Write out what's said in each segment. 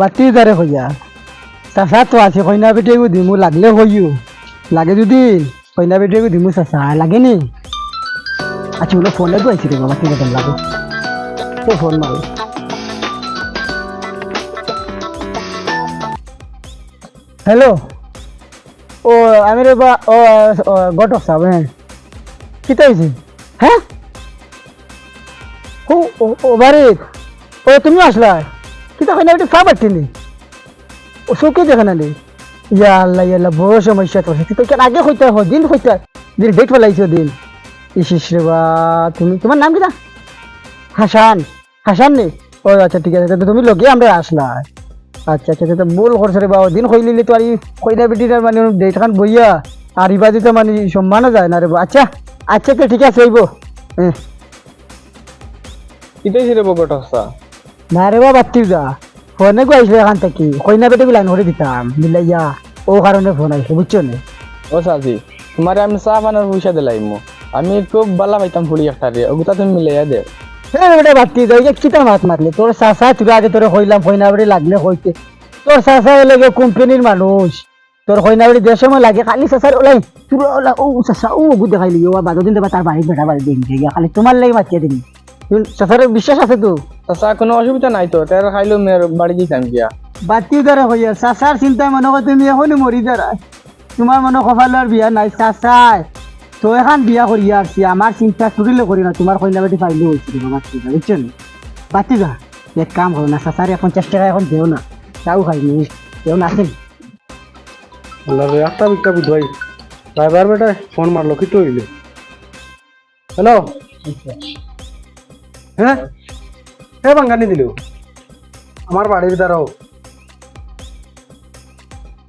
বাতি দারে হইয়া চাচা, তো আছে কইনা বেটেগু দিমু লাগলে হইও লাগে যদি, কইনা বেটেগু দিমু চাচা, লাগে নি? আচ্ছা বলে ফোনে তো আইছি রে বাবা ঠিক আছে লাগে তো ফোন মারো হ্যালো ও আমি রে বা ও গটক সাহেব হ্যাঁ কিতা হয়েছে হ্যাঁ ও ও- বারে ও তুমি আসলা কিতা কইনা বেটে চা পাচ্ছিলি ও চৌকি দেখা নালি আল্লাহ আল্লাহ বড় সমস্যা তো তুই তো কেন আগে হইতে হয় রে বা তুমি তোমার নাম কিনা হাসান হাসান নে ও আচ্ছা ঠিক আছে তুমি লগে আমরা আসলা আচ্ছা আচ্ছা তো ভুল করছে বাবা দিন কইলিলি তো আর কইনা মানে ডেট খান বইয়া আর ইবা দিতে মানে সম্মানও যায় না রে বা আচ্ছা আচ্ছা তো ঠিক আছে হইব হ্যাঁ না রে বাবা তুই যা। ফোনে গো আইসলে এখান থেকে। কইনা বেটে লাইন করে দিতাম। মিলাইয়া ও কারণে ফোন আইসে বুঝছ না? ও সাজি তোমারে আমি চা বানার পয়সা দিলাইমু। আমি খুব বালা পাইতাম ফুলি একটা রে ওগুতা তুমি মিলাইয়া দে। হ্যাঁ বেটা বাতি যাই যে কিতা মাত মারলে? তোর চাচা তুই আগে তোর কইলাম কইনা বেটে লাগলে হইতে তোর চাচা লাগে কোম্পানির মানুষ। তোর কইনা বেটে দেড় সময় লাগে খালি চাচার ওলাই তুই ওলা ও চাচা ও বুধ দেখাইলি ও বাদো দিন দেবা তার বাড়ি বেটা বাড়ি দিন খালি তোমার লাগে মাতিয়ে দিবি চাচার বিশ্বাস আছে তো? চাচা কোনো অসুবিধা নাই তো? তের খাইলো মেয়ের বাড়ি দিতাম গিয়া বাতি দ্বারা হইয়া চাচার চিন্তায় মনে কর তুমি এখনই মরি দ্বারা তোমার মনে কপালের বিয়া নাই চাচাই। তো এখন বিয়া করিয়া আসছি আমার চিন্তা চুরিলে করি না তোমার কইনা বেটি পাইলে হয়েছিল ঠিক আছে বুঝছ নি? বাতি গা এক কাম করো না চাচারে পঞ্চাশ টাকা এখন দেও না। তাও খাইনি দেও না আসেন একটা বিকা বুধবাই ড্রাইভার বেটা ফোন মারলো কি তো হইলে। হ্যালো হ্যাঁ হ্যাঁ বাঙ্গানি দিল। আমার বাড়ির দ্বারাও।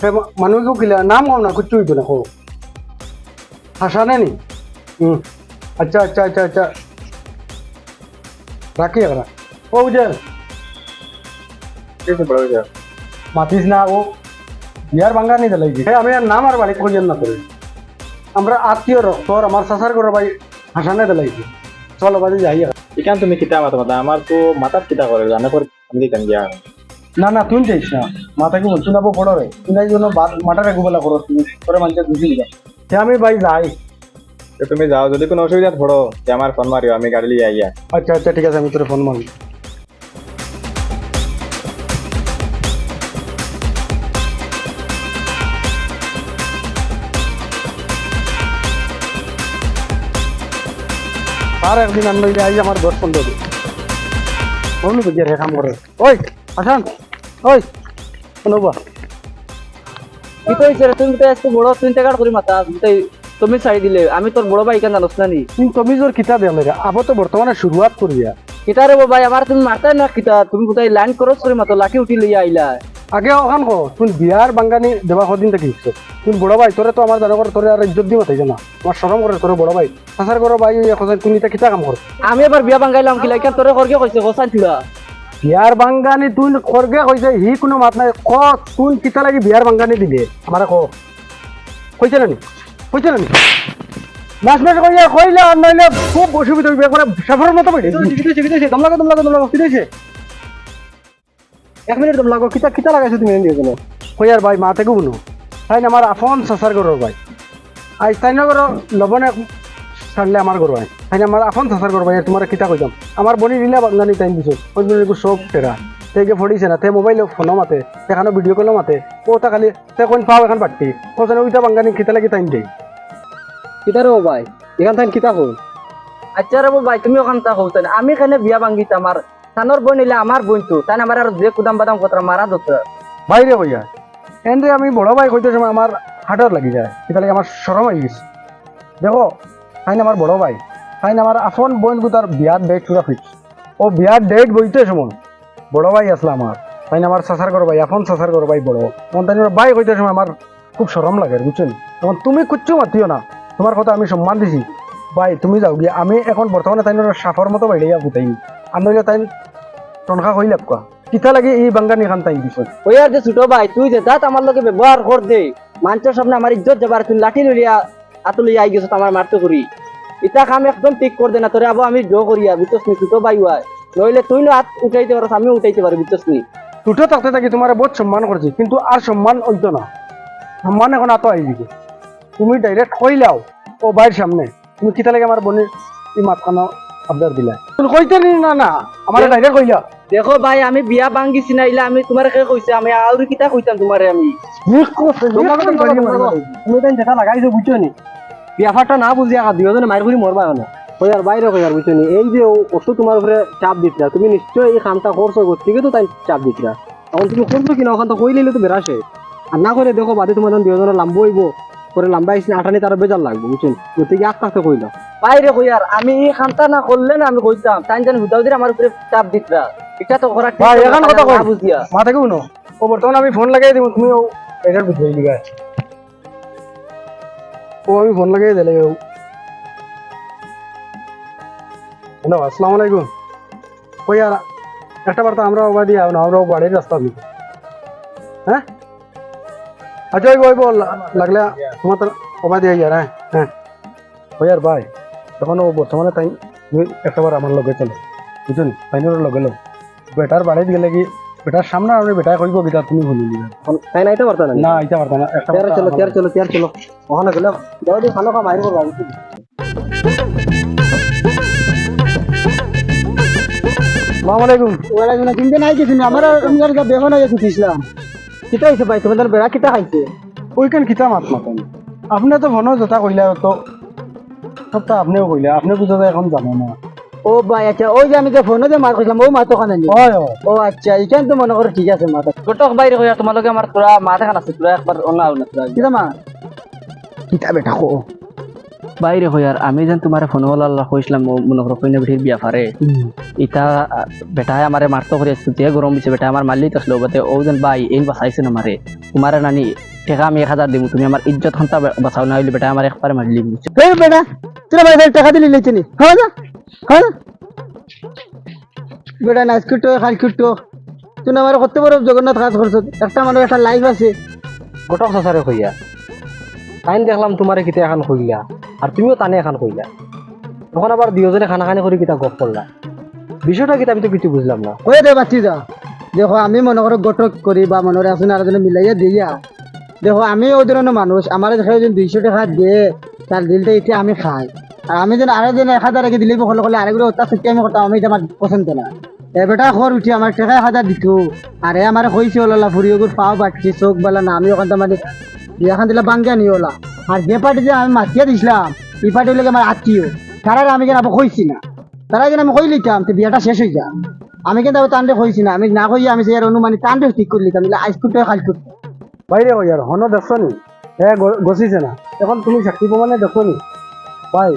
হ্যাঁ মানুষকেও কিলা, নাম কম না, কুচ্ছু হইতো না কো হাসানে নি? হুম আচ্ছা আচ্ছা আচ্ছা আচ্ছা। রাখি একটা ও বুঝেন মাতিস না, ও। বিয়ার বাঙ্গানি দিলাই হ্যাঁ আমি আর নাম আর বাড়ি খুঁজেন না করে আমরা আত্মীয় আর আমার শাসার করে ভাই হাসানে দিলাইছি চলো বাজে যাই ইকান তুমি কিতা মাথা মাথা আমার তো মাথার কিতা করে? জানা করে আমি গিয়া না না তুমি যাইস না। মাথাকে বলছি না বড় রে তুমি জন্য মাথা রেখো বেলা করো তুমি। পরে মানুষের বুঝি নিবা। সে আমি ভাই যাই। তুমি যাও যদি কোনো অসুবিধা পড়ো যে আমার ফোন মারিও আমি গাড়ি লিয়ে আইয়া। আচ্ছা আচ্ছা ঠিক আছে আমি তোরে ফোন মারি আর একদিন আমার দশ পনেরো দিন। বুঝিয়ে রে কাম করে। ওই আসান। ওই শোনবা কি কইছে রে? তুমি তো আজকে বড় করে মাথা তাই তুমি ছাড়ি দিলে। আমি তোর বড় ভাই কেন জানোস না নি? তুমি জোর কিতা দেও মেরে আবো তো বর্তমানে শুরুয়াত করিয়া কিতা রে ভাই আমার তুমি মারতে না কিতা। তুমি কোথায় লাইন ক্রস করে মাতো লাঠি উঠি লইয়া আইলা। আগে ওখান কো তুই বিয়ার বাঙ্গানি দেবা কদিন থেকে ইচ্ছো তুই বড় ভাই তোরে তো আমার জানো করে তোরে আর ইজ্জত দিব তাই জানা। আমার সরম করে তোরে বড় ভাই। সাসার করো ভাই এখন তুমি এটা কিতা কাম কর আমি এবার বিয়া বাঙ্গাইলাম কি লাইকা তোরে করকে কইছে হোসান ছিলা বিয়ার বাঙ্গানি তুই খরগে কইছে হি কোনো মাত নাই। ক তুই কিতা লাগি বিয়ার বাঙ্গানি দিবে আমার কো। কইছে না নি? কইছে না নি? মাস মাস কইয়া কইলে আর নইলে খুব অসুবিধা হইবে করে সাফারের মতো বেড়ে কিতেছে কিতেছে দম লাগো দম এক মিনিট দম লাগো, কিতা কিতা লাগাইছো তুমি এনে গেলো কইয়ার ভাই মা থেকে বুনো তাই আমার আফন সাসার গরর ভাই। আই, তাই না করো লবণে ছাড়লে আমার গরু আই তাই আমার আফন সাসার গরু ভাই আর তোমার কিতা কইতাম আমার বনি দিলে বাঙালি টাইম দিছো। ওই জন্য সব টেরা তেকে ফড়িছে না, তে মোবাইল ফোনও মাতে এখানে ভিডিও কলও মাতে। ও তা খালি, তে কোন পাও এখন পাট্টি কোথায় ওইটা বাঙালি কিতা লাগি টাইম দেই। কিতা রে ভাই? এখান থেকে কিতা কই আচ্ছা রে ভাই, তুমি ওখান তা হোসেন আমি কেন বিয়া বাঙ্গিতাম আর সানোর বোন নিলে আমার বোন তো তাই আমার আর যে কুদাম বাদাম কথা মারা দোতরা বাইরে কইয়া এনতে আমি বড় ভাই কইতে সময় আমার হাটর লাগি যায় কিতা লাগে আমার শরম হয়ে গেছে। দেখো তাই আমার বড় ভাই তাই আমার আফন বোন গুতার বিয়ার ডেট পুরা ফিক্স ও বিয়ার ডেট বইতে সময় বড় ভাই আসলা আমার তাই আমার সাসার করো ভাই এখন সাসার করো ভাই বড়। তখন তাই ভাই কইতে সময় আমার খুব শরম লাগে, বুঝছেন? তখন তুমি কুচ্ছু মাতিও না, তোমার কথা আমি সম্মান দিছি। ভাই, তুমি যাও গিয়ে, আমি এখন বর্তমানে তাই সাফর মতো বাইরে বুঝাই আমি তাই টনখা কই লাগ কিতা লাগে এই বাঙ্গানি খান তাই দিছ ওই আর যে ছোট ভাই তুই যে দাঁত আমার লগে ব্যবহার কর দে। মানুষের সামনে আমার ইজ্জত যাবার তুই লাঠি লইয়া আতো লইয়া আই গেছ আমার মারতে করি ইটা কাম একদম ঠিক কর দে না তোরে আবো আমি জো করিয়া বুঝছস নি ছোট ভাই হয় নইলে তুই না হাত উঠাইতে পারস আমিও উঠাইতে পারি বুঝছস নি উঠে থাকতে থাকি তোমার বহুত সম্মান করছি কিন্তু আর সম্মান হইতো না। সম্মান এখন আতো আই দিকে তুমি ডাইরেক্ট কইলাও ও বাইর সামনে। তুমি কিতা লাগে আমার বোনের এই মাতখানো দিলা। কইতে না না আমার ডাইরেক্ট কইলা। দেখো ভাই আমি বিয়া ভাঙ্গিছি না ইলা আমি তোমার কে কইছে? আমি আউরি কিতা কইতাম তোমারে আমি। তুমি তাই দেখা লাগাইছো বুঝছ নি? না বুঝিয়া দুজনে মার করে মরবা না কই আর বাইরে কই আর বুঝছ নি? এই যে ওষুধ তোমার উপরে চাপ দিতরা তুমি নিশ্চয়ই এই কামটা করছ গতিকে তো তাই চাপ দিতরা এখন তুমি করছ কিনা ওখান তো কই লইলে তো বেরাসে আর না করে দেখো বাদে তোমার দুজনে লাম্ব হইব। পরে লাম্বা আইসি আটানি তার বেজার লাগবে বুঝছেন গতিকে আস্তে আস্তে কইলো বাইরে কই আর আমি এই কামটা না করলে না আমি কইতাম তাই জানি হুদাও দিলে আমার উপরে চাপ দিতরা। এটা তো করা ঠিক ভাই, এখন কথা কই। বুঝিয়া। মাথা কেউ ও বর্তমানে আমি ফোন লাগাই দিব তুমি ও এটার বুঝাই দিবা ও আমি ফোন লাগাই দিলে ও। হ্যালো আসসালামু আলাইকুম। কই আর একটা বার্তা আমরা ওবা দিয়া না আমরা বাড়ির রাস্তা দিই হ্যাঁ? আচ্ছা ওই বল লাগলে তোমার ওবা দিয়া যার হ্যাঁ হ্যাঁ। ওই আর ভাই? তখন ও বর্তমানে তাই তুমি একটাবার আমার লগে চলো। বুঝুন ফাইনাল লগে লো বেটার বাড়িত গেলে কি বেটার সামনে আপনি বেটায় কইব কিতা তুমি শুনি দিবা তাই নাই তো পারতা না না এটা পারতাম না চলো আমার- চলো তেয়ার চলো ওখানে গেলে দাও দিয়ে ভালো কাম আইব করবা আসসালামু আলাইকুম। ওরা যেন কিনতে নাই কিছু না আমার আমি আর বেহন হয়ে গেছিলাম কিতা হইছে ভাই তোমাদের বেড়া কিতা খাইছে? ওইখান কিতা মাত মাতেন আপনি তো মনে যথা কইলা তো সবটা আপনিও কইলে আপনি যায় এখন জানো না। ও ভাই আচ্ছা ওই যে আমি যে ফোনে যে মার কইলাম ও মা তো খানে হয় ও আচ্ছা ইখান তো মনে করো ঠিক আছে মাথা গোটক বাইরে কইয়া তোমালোকে আমার তোরা মাথা খান আছে তোরা একবার অনা না তোরা কিতা মা কিতা বেটা কো বাইরে হইয়ার আমি যেন তোমার ফোন আল্লাহ কইছিলাম ও মনে করো কইনা বিটির বিয়া ফারে ইটা বেটায় আমারে মারতো করে আসছে যে গরম দিছে বেটা আমার মারলি আসলো বাতে ও যেন ভাই এই বাঁচাইছে না মারে তোমার নানি টেকা আমি এক হাজার দিব তুমি আমার ইজ্জত খান্তা বাঁচাও না হইলে বেটা আমার একবারে মারলি বুঝছ এই বেটা তোরা ভাই টাকা দিলি লেছে নি? খাওয়া যা খাওয়া যা বেটা নাচ করতো খাল করতো তুই আমার কত বড় জগন্নাথ কাজ করছ একটা মানুষ একটা লাইফ আছে। গোটক সাসারে কইয়া টাইম দেখলাম তোমারে কিতা এখন কইলা আর তুমিও টানে এখন কইলা। তখন আবার দুজনে খানা খানি করে কিতা গপ করলা বিষয়টা কিতা আমি তো কিছু বুঝলাম না। হয়ে দে বাচ্চি যা দেখো, আমি মনে করো গটক করি বা মনে আছে আর মিলাইয়া দিয়া। দেখো, আমি ওই ধরনের মানুষ আমার দেখে যদি দুইশো টাকা দিয়ে তার দিলটা এটা আমি খাই। আর আমি যেন আরও যেন এক হাজার দিলে বকল করলে আরেকগুলো সত্যি আমি করতাম আমি এটা আমার পছন্দ না। এবেটা খর উঠি আমার টাকা এক হাজার দিত আরে আমার কইছে ওলা ফুরিয়ে পাও বাটছি চোখ বেলা না আমি ওখান মানে বিয়াখান দিলে বাঙ্গা নিয়ে ওলা আর যে পার্টি যে আমি মাতিয়ে দিছিলাম এই পার্টি হলে আমার আত্মীয়। তারা আমি কেন আবার কইছি না? তারা যেন আমি কই লিতাম তো বিয়াটা শেষ হয়ে যা আমি কিন্তু আবার তান্ডে কইছি না। আমি না কই আমি সে অনুমানি তান্ডে ঠিক করে লিতাম আইস করতে খাল করতে বাইরে কই আর হনো দেখছ নি? এ গ- গছিছে না? এখন তুমি সাক্ষী প্রমাণে দেখছ নি? ভাই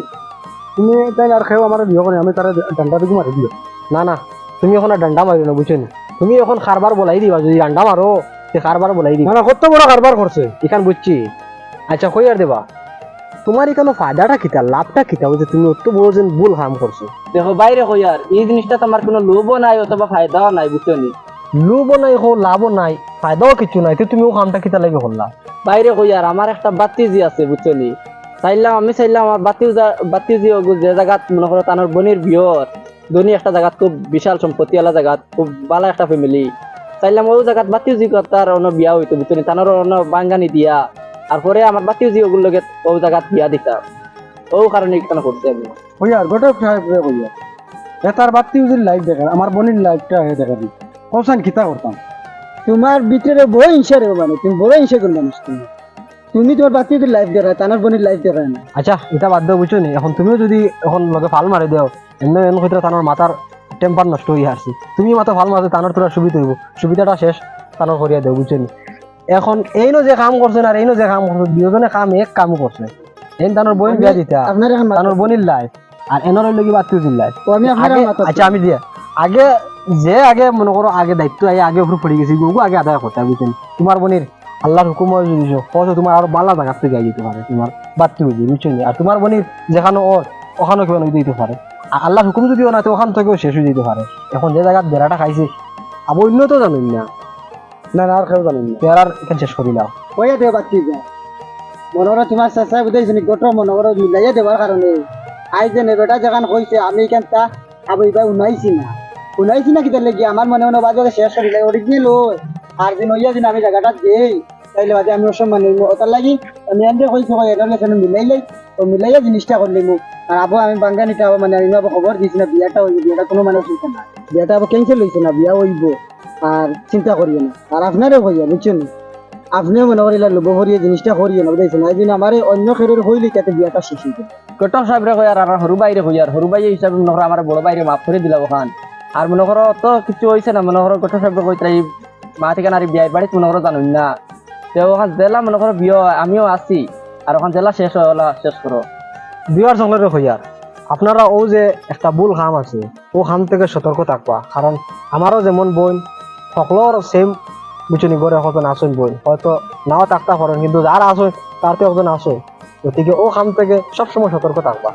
তুমি তাই আর খেয়েও আমার বিয়ে করে আমি তারা ডান্ডা দিকে মারি দিও। না না তুমি এখন আর ডান্ডা মারিও না বুঝছ নি? তুমি এখন খারবার বলাই দিবা যদি ডান্ডা মারো সে খারবার বলাই দিবা। না না কত বড় কারবার করছে? এখান বুঝছি। আচ্ছা কই আর দেবা? তোমার এখানে ফায়দাটা কিতা লাভটা কিতা বুঝে তুমি অত বড় যেন ভুল কাম করছ। দেখো বাইরে কই আর? এই জিনিসটা তোমার কোনো লোভও নাই অথবা ফায়দাও নাই বুঝছ নি? লোভও নাই হো লাভও নাই ফায়দাও কিছু নাই তো তুমিও কামটা কিতা লাগে করলা? বাইরে কই আর? আমার একটা বাতিজি আছে বুঝছ নি? চাইলাম আমি চাইলাম আমার বাতি বাতিজি যে জায়গাত মনে করো তানোর বোনের বিয়র ধনী একটা জায়গাত খুব বিশাল সম্পত্তিওয়ালা জায়গাত খুব ভালো একটা ফ্যামিলি চাইলাম ওই জায়গাত বাতিজি তার অন্য বিয়া হইতো বুঝছ নি? তানোর অন্য বাঙ্গানি দিয়া। তারপরে আমার বাতিও জি ওগুলো ও জায়গাত বিয়া দিতাম। ও কারণে কেন করছি আমি। সাহেব রে তার দেখা আমার বোনের লাইফটা হে দেখা দি কৌশান কিতা করতাম? তোমার ভিতরে বড় হিংসা রে মানে তুমি বড় হিংসা করলে মানুষ তুমি। তুমি তোমার বাচ্চা যদি লাইফ দেখায় তানার বোনের লাইফ দেখায় না। আচ্ছা এটা বাদ দাও বুঝছ নি? এখন তুমিও যদি এখন লগে ফাল মারি দাও এমনি এমন হইতে তানোর মাথার টেম্পার নষ্ট হয়ে আসছে। তুমি মাথা ফাল মারতে তানোর তোরা সুবিধা হইব। সুবিধাটা শেষ তানোর করিয়া দেও বুঝছ নি? এখন এই নো যে কাম করছে আর এই নো যে কাম করছে দুজনে কাম এক কাম করছে এই তানোর বোন বিয়া দিতা আপনার এখন তানোর বোনের লাইফ আর এনার হইল কি বাতিউজির লাইফ ও আমি আপনার আচ্ছা আমি দিয়া আগে যে আগে মনে করো আগে দায়িত্ব আগে আগে উপরে পড়ে গেছি গুগু আগে আদায় করতে বুঝছেন। তোমার বোনের আল্লাহর হুকুম যদি কত তোমার আরও বালা জায়গা থেকে যেতে পারে তোমার বাড়তে বুঝি বুঝছেন আর তোমার বোনের যেখানে ওর ওখানে কেউ দিতে পারে। আর আল্লাহর হুকুম যদিও না তো ওখান থেকেও শেষ হয়ে যেতে পারে। এখন যে জায়গায় বেড়াটা খাইছে আবার অন্য তো জানেন না। না না, আর জানেন না বেড়ার এখানে শেষ করি নাও কইয়া দেও বাচ্চি যা। মনে করো তোমার চেষ্টা বুঝাইছি নি গোটো মনে করো মিলাইয়া দেওয়ার কারণে আই যে বেটা যেখান কইছে আমি এখান তা আবু ইবা উনাইছি না। শুনাইছি না কিতার লেগে আমার মনে মনে বাজারে শেষ করিলে অরিজিনাল ওই আর দিন হইয়া দিন আমি জায়গাটা দেই তাইলে বাদে আমি অসম্মান হইব ওটার লাগি, আমি এনতে কইছি কই এটা লেখানো মিলাইলাই ও মিলাইয়া জিনিসটা করলি মোক। আর আবু, আমি বাঙ্গানিটা মানে আমি খবর দিছি না, বিয়াটা হইব বিয়াটা কোনো মানুষ হইছে না বিয়াটা আবার ক্যান্সেল হইছে না, বিয়া হইব আর চিন্তা করিও না। আর আপনারও হইয়া বুঝছেন? আপনিও মনে করিলা লোভ ভরিয়ে জিনিসটা করিয়ে না বুঝাইছেন? এই জন্য আমার অন্য খেরের হইলে তাতে বিয়াটা শেষ হইবে? কটক সাহেব রে কই আর আর হরু বাইরে কই আর হরু বাইরে হিসাবে মনে করো আমার বড় বাইরে মাফ করে দিলা ওখান। আর মনে করো তো কিছু হইছে না মনে করো কটক সাহেব কই তাই মা থেকে নারী বিয়ার বাড়িতে মনে করো জানুন না। তো ওখান জেলা মনে করো বিয়ে আমিও আছি। আর ওখান জেলা শেষ হয় ওলা শেষ করো। বিয়ার সকলের হইয়ার আপনারা ও যে একটা ভুল খাম আছে ও খাম থেকে সতর্ক থাকবা। কারণ আমারও যেমন বোন সকলের সেম বুঝুনি গড়ে হয়তো আসুন বই। হয়তো নাও থাকতে পারেন কিন্তু যারা আসুন তার তো একজন আসুন গতিকে ও খাম থেকে সবসময় সতর্ক থাকবা।